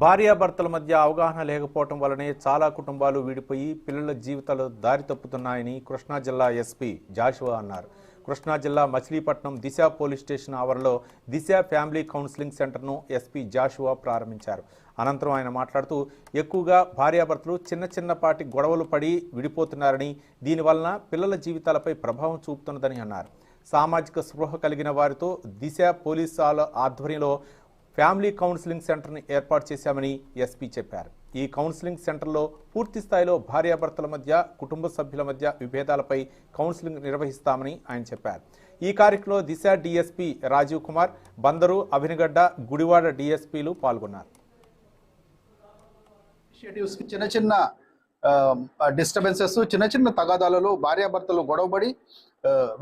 భార్యాభర్తల మధ్య అవగాహన లేకపోవటం వల్లనే చాలా కుటుంబాలు విడిపోయి పిల్లల జీవితాలు దారి తప్పుతున్నాయని కృష్ణా జిల్లా ఎస్పీ జాషువా అన్నారు. కృష్ణా జిల్లా మచిలీపట్నం దిశ పోలీస్ స్టేషన్ ఆవరణలో దిశ ఫ్యామిలీ కౌన్సిలింగ్ సెంటర్ను ఎస్పీ జాషువా ప్రారంభించారు. అనంతరం ఆయన మాట్లాడుతూ ఎక్కువగా భార్యాభర్తలు చిన్న చిన్నపాటి గొడవలు పడి విడిపోతున్నారని దీనివలన పిల్లల జీవితాలపై ప్రభావం చూపుతున్నదని అన్నారు. సామాజిక స్పృహ కలిగిన వారితో దిశ పోలీసాల ఆధ్వర్యంలో ఫ్యామిలీ కౌన్సిలింగ్ సెంటర్ని ఏర్పాటు చేశామని ఎస్పీ చెప్పారు. ఈ కౌన్సిలింగ్ సెంటర్లో పూర్తి స్థాయిలో భార్యాభర్తల మధ్య కుటుంబ సభ్యుల మధ్య విభేదాలపై కౌన్సిలింగ్ నిర్వహిస్తామని ఆయన చెప్పారు. ఈ కార్యక్రమంలో దిశ డిఎస్పీ రాజీవ్ కుమార్ బందరు అభినగడ్డ గుడివాడ డిఎస్పీలు పాల్గొన్నారు. చిన్న చిన్న డిస్టర్బెన్సెస్ చిన్న చిన్న తగాదాలలో భార్యాభర్తలు గొడవబడి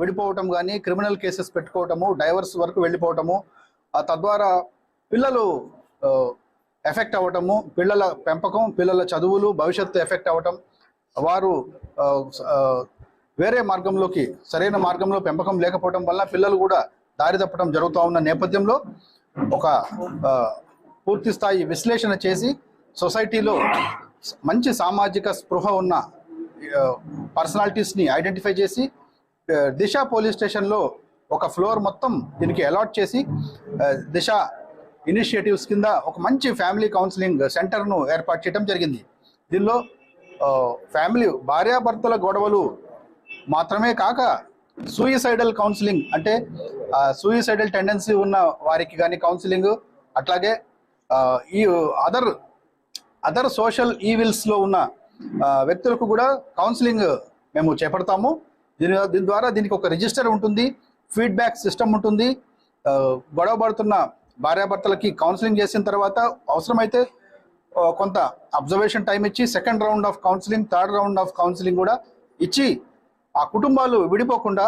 విడిపోవటం కానీ క్రిమినల్ కేసెస్ పెట్టుకోవటము డైవర్స్ వరకు వెళ్ళిపోవటము తద్వారా పిల్లలు ఎఫెక్ట్ అవ్వటము పిల్లల పెంపకం పిల్లల చదువులు భవిష్యత్తు ఎఫెక్ట్ అవ్వటం వారు వేరే మార్గంలోకి సరైన మార్గంలో పెంపకం లేకపోవడం వల్ల పిల్లలు కూడా దారి తప్పడం జరుగుతూ ఉన్న నేపథ్యంలో ఒక పూర్తి స్థాయి విశ్లేషణ చేసి సొసైటీలో మంచి సామాజిక స్పృహ ఉన్న పర్సనాలిటీస్ని ఐడెంటిఫై చేసి దిశ పోలీస్ స్టేషన్లో ఒక ఫ్లోర్ మొత్తం దీనికి అలాట్ చేసి దిశ ఇనిషియేటివ్స్ కింద ఒక మంచి ఫ్యామిలీ కౌన్సిలింగ్ సెంటర్ను ఏర్పాటు చేయడం జరిగింది. దీనిలో ఫ్యామిలీ భార్యాభర్తల గొడవలు మాత్రమే కాక సూయిసైడల్ కౌన్సిలింగ్ అంటే సూయిసైడల్ టెండెన్సీ ఉన్న వారికి కానీ కౌన్సిలింగ్ అట్లాగే ఈ అదర్ అదర్ సోషల్ ఈవిల్స్లో ఉన్న వ్యక్తులకు కూడా కౌన్సిలింగ్ మేము చేపడతాము. దీని దీని ద్వారా దీనికి ఒక రిజిస్టర్ ఉంటుంది ఫీడ్బ్యాక్ సిస్టమ్ ఉంటుంది. గొడవ పడుతున్న భార్యాభర్తలకి కౌన్సిలింగ్ చేసిన తర్వాత అవసరమైతే కొంత అబ్జర్వేషన్ టైం ఇచ్చి second round of counselling third round of counselling కూడా ఇచ్చి ఆ కుటుంబాలు విడిపోకుండా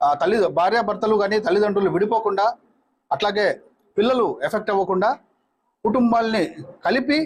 ఆ తల్లి భార్యాభర్తలు కానీ తల్లిదండ్రులు విడిపోకుండా అట్లాగే పిల్లలు ఎఫెక్ట్ అవ్వకుండా కుటుంబాల్ని కలిపి